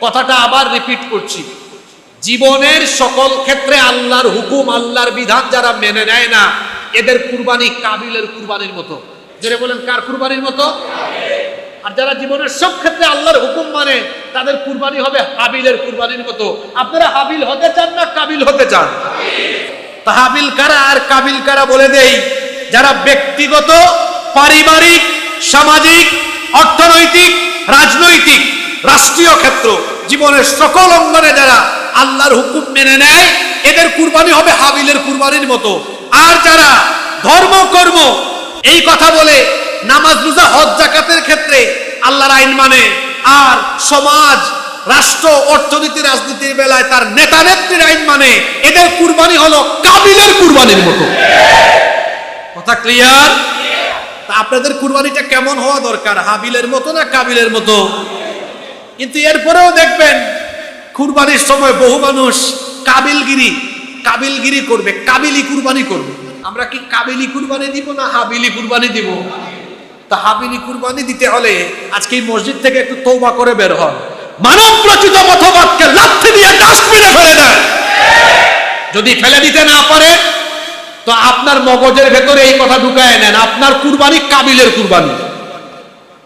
কথাটা আবার রিপিট করছি। জীবনের সকল ক্ষেত্রে আল্লাহর হুকুম, আল্লাহর বিধান যারা মেনে নেয় না, এদের কুরবানি কাবিলের কুরবানির মতো। যেটা বলেন, কার কুরবানির মতো? আর যারা জীবনের সব ক্ষেত্রে আল্লাহর হুকুম মানে তাদের কুরবানি হবে হাবিলের কুরবানির মতো। আপনারা হাবিল হতে চান না কাবিল হতে চান? তা হাবিল কারা আর কাবিল কারা বলে দেই, যারা ব্যক্তিগত, পারিবারিক, সামাজিক, অর্থনৈতিক, রাজনৈতিক, রাষ্ট্রীয় ক্ষেত্র জীবনের সকল অঙ্গনে যারা আল্লাহর হুকুম মেনে নেয়, এদের কুরবানি হবে হাবিলের কুরবানির মতো। আর যারা ধর্ম, কর্ম, এই কথা বলে নামাজ, রোজা, হজ জাকাতের ক্ষেত্রে আল্লাহর আইন মানে আর সমাজ, রাষ্ট্র, অর্থনীতি, রাজনীতির বেলায় তার নেতা নেত্রীর আইন মানে এদের কুরবানি হলো কাবিলের কুরবানির মতো। কথা ক্লিয়ার আপনাদের কুরবানিটা কেমন হওয়া দরকার? হাবিলের মতো না কাবিলের মতো? কিন্তু এরপরেও দেখবেন, কুরবানির সময় বহু মানুষ কাবিলগিরি কাবিলগিরি করবে, কাবিলি কুরবানি করবে। আমরা কি কাবিলি কুরবানি দিব না হাবিলি কুরবানি দিব? তা হাবিলি কুরবানি দিতে হলে আজকে এই মসজিদ থেকে একটু তৌবা করে বের হন। মানব রচিত মতবাদকে লাথি দিয়ে ডাস্টবিনে ফেলে দেন। যদি ফেলে দিতে না পারে, তো আপনার মগজের ভেতরে এই কথা ঢুকায় নেন, আপনার কুরবানি কাবিলের কুরবানি।